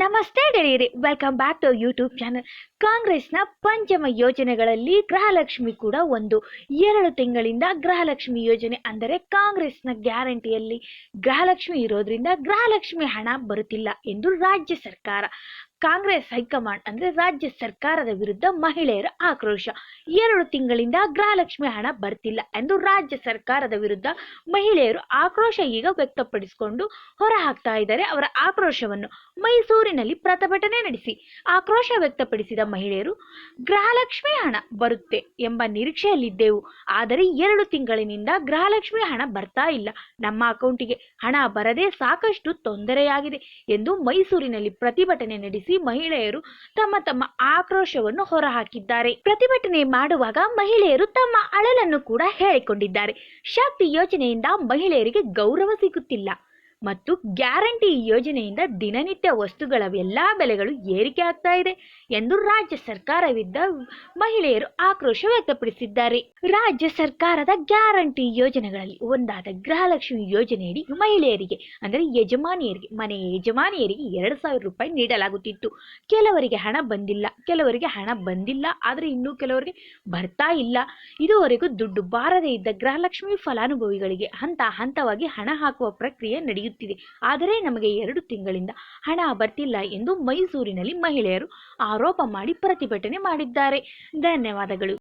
ನಮಸ್ತೆ ಗೆಳೆಯರಿ welcome back to YouTube channel ಕಾಂಗ್ರೆಸ್ನ ಪಂಚಮ ಯೋಜನೆಗಳಲ್ಲಿ ಗೃಹಲಕ್ಷ್ಮಿ ಕೂಡ ಒಂದು. ಎರಡು ತಿಂಗಳಿಂದ ಗೃಹಲಕ್ಷ್ಮಿ ಯೋಜನೆ ಅಂದರೆ ಕಾಂಗ್ರೆಸ್ನ ಗ್ಯಾರಂಟಿಯಲ್ಲಿ ಗೃಹಲಕ್ಷ್ಮಿ ಇರೋದ್ರಿಂದ ಗೃಹಲಕ್ಷ್ಮಿ ಹಣ ಬರುತ್ತಿಲ್ಲ ಎಂದು ರಾಜ್ಯ ಸರ್ಕಾರ. ಕಾಂಗ್ರೆಸ್ ಹೈಕಮಾಂಡ್ ಅಂದ್ರೆ ರಾಜ್ಯ ಸರ್ಕಾರದ ವಿರುದ್ಧ ಮಹಿಳೆಯರ ಆಕ್ರೋಶ. ಎರಡು ತಿಂಗಳಿಂದ ಗೃಹಲಕ್ಷ್ಮಿ ಹಣ ಬರ್ತಿಲ್ಲ ಎಂದು ರಾಜ್ಯ ಸರ್ಕಾರದ ವಿರುದ್ಧ ಮಹಿಳೆಯರು ಆಕ್ರೋಶ ಈಗ ವ್ಯಕ್ತಪಡಿಸಿಕೊಂಡು ಹೊರ ಹಾಕ್ತಾ ಇದ್ದಾರೆ ಅವರ ಆಕ್ರೋಶವನ್ನು ಮೈಸೂರಿನಲ್ಲಿ ಪ್ರತಿಭಟನೆ ನಡೆಸಿ. ಆಕ್ರೋಶ ವ್ಯಕ್ತಪಡಿಸಿದ ಮಹಿಳೆಯರು, ಗೃಹಲಕ್ಷ್ಮಿ ಹಣ ಬರುತ್ತೆ ಎಂಬ ನಿರೀಕ್ಷೆಯಲ್ಲಿದ್ದೆವು. ಆದರೆ ಎರಡು ತಿಂಗಳಿನಿಂದ ಗೃಹಲಕ್ಷ್ಮಿ ಹಣ ಬರ್ತಾ ಇಲ್ಲ. ನಮ್ಮ ಅಕೌಂಟಿಗೆ ಹಣ ಬರದೆ ಸಾಕಷ್ಟು ತೊಂದರೆಯಾಗಿದೆ ಎಂದು ಮೈಸೂರಿನಲ್ಲಿ ಪ್ರತಿಭಟನೆ ನಡೆಸಿ ಮಹಿಳೆಯರು ತಮ್ಮ ತಮ್ಮ ಆಕ್ರೋಶವನ್ನು ಹೊರಹಾಕಿದ್ದಾರೆ. ಪ್ರತಿಭಟನೆ ಮಾಡುವಾಗ ಮಹಿಳೆಯರು ತಮ್ಮ ಅಳಲನ್ನು ಕೂಡ ಹೇಳಿಕೊಂಡಿದ್ದಾರೆ. ಶಕ್ತಿ ಯೋಜನೆಯಿಂದ ಮಹಿಳೆಯರಿಗೆ ಗೌರವ ಸಿಗುತ್ತಿಲ್ಲ. ಮತ್ತು ಗ್ಯಾರಂಟಿ ಯೋಜನೆಯಿಂದ ದಿನನಿತ್ಯ ವಸ್ತುಗಳ ಎಲ್ಲಾ ಬೆಲೆಗಳು ಏರಿಕೆ ಆಗ್ತಾ ಇದೆ ಎಂದು ರಾಜ್ಯ ಸರ್ಕಾರವಿದ್ದ ಮಹಿಳೆಯರು ಆಕ್ರೋಶ ವ್ಯಕ್ತಪಡಿಸಿದ್ದಾರೆ. ರಾಜ್ಯ ಸರ್ಕಾರದ ಗ್ಯಾರಂಟಿ ಯೋಜನೆಗಳಲ್ಲಿ ಒಂದಾದ ಗೃಹಲಕ್ಷ್ಮಿ ಯೋಜನೆಯಡಿ ಮಹಿಳೆಯರಿಗೆ, ಅಂದರೆ ಯಜಮಾನಿಯರಿಗೆ, ಮನೆ ಯಜಮಾನಿಯರಿಗೆ ಎರಡು ಸಾವಿರ ರೂಪಾಯಿ ನೀಡಲಾಗುತ್ತಿತ್ತು. ಕೆಲವರಿಗೆ ಹಣ ಬಂದಿಲ್ಲ, ಕೆಲವರಿಗೆ ಹಣ ಬಂದಿಲ್ಲ, ಆದರೆ ಇನ್ನೂ ಕೆಲವರಿಗೆ ಬರ್ತಾ ಇಲ್ಲ. ಇದುವರೆಗೂ ದುಡ್ಡು ಬಾರದೇ ಇದ್ದ ಗೃಹಲಕ್ಷ್ಮಿ ಫಲಾನುಭವಿಗಳಿಗೆ ಹಂತ ಹಂತವಾಗಿ ಹಣ ಹಾಕುವ ಪ್ರಕ್ರಿಯೆ ಆದರೆ ನಮಗೆ ಎರಡು ತಿಂಗಳಿಂದ ಹಣ ಬರ್ತಿಲ್ಲ ಎಂದು ಮೈಸೂರಿನಲ್ಲಿ ಮಹಿಳೆಯರು ಆರೋಪ ಮಾಡಿ ಪ್ರತಿಭಟನೆ ಮಾಡಿದ್ದಾರೆ. ಧನ್ಯವಾದಗಳು.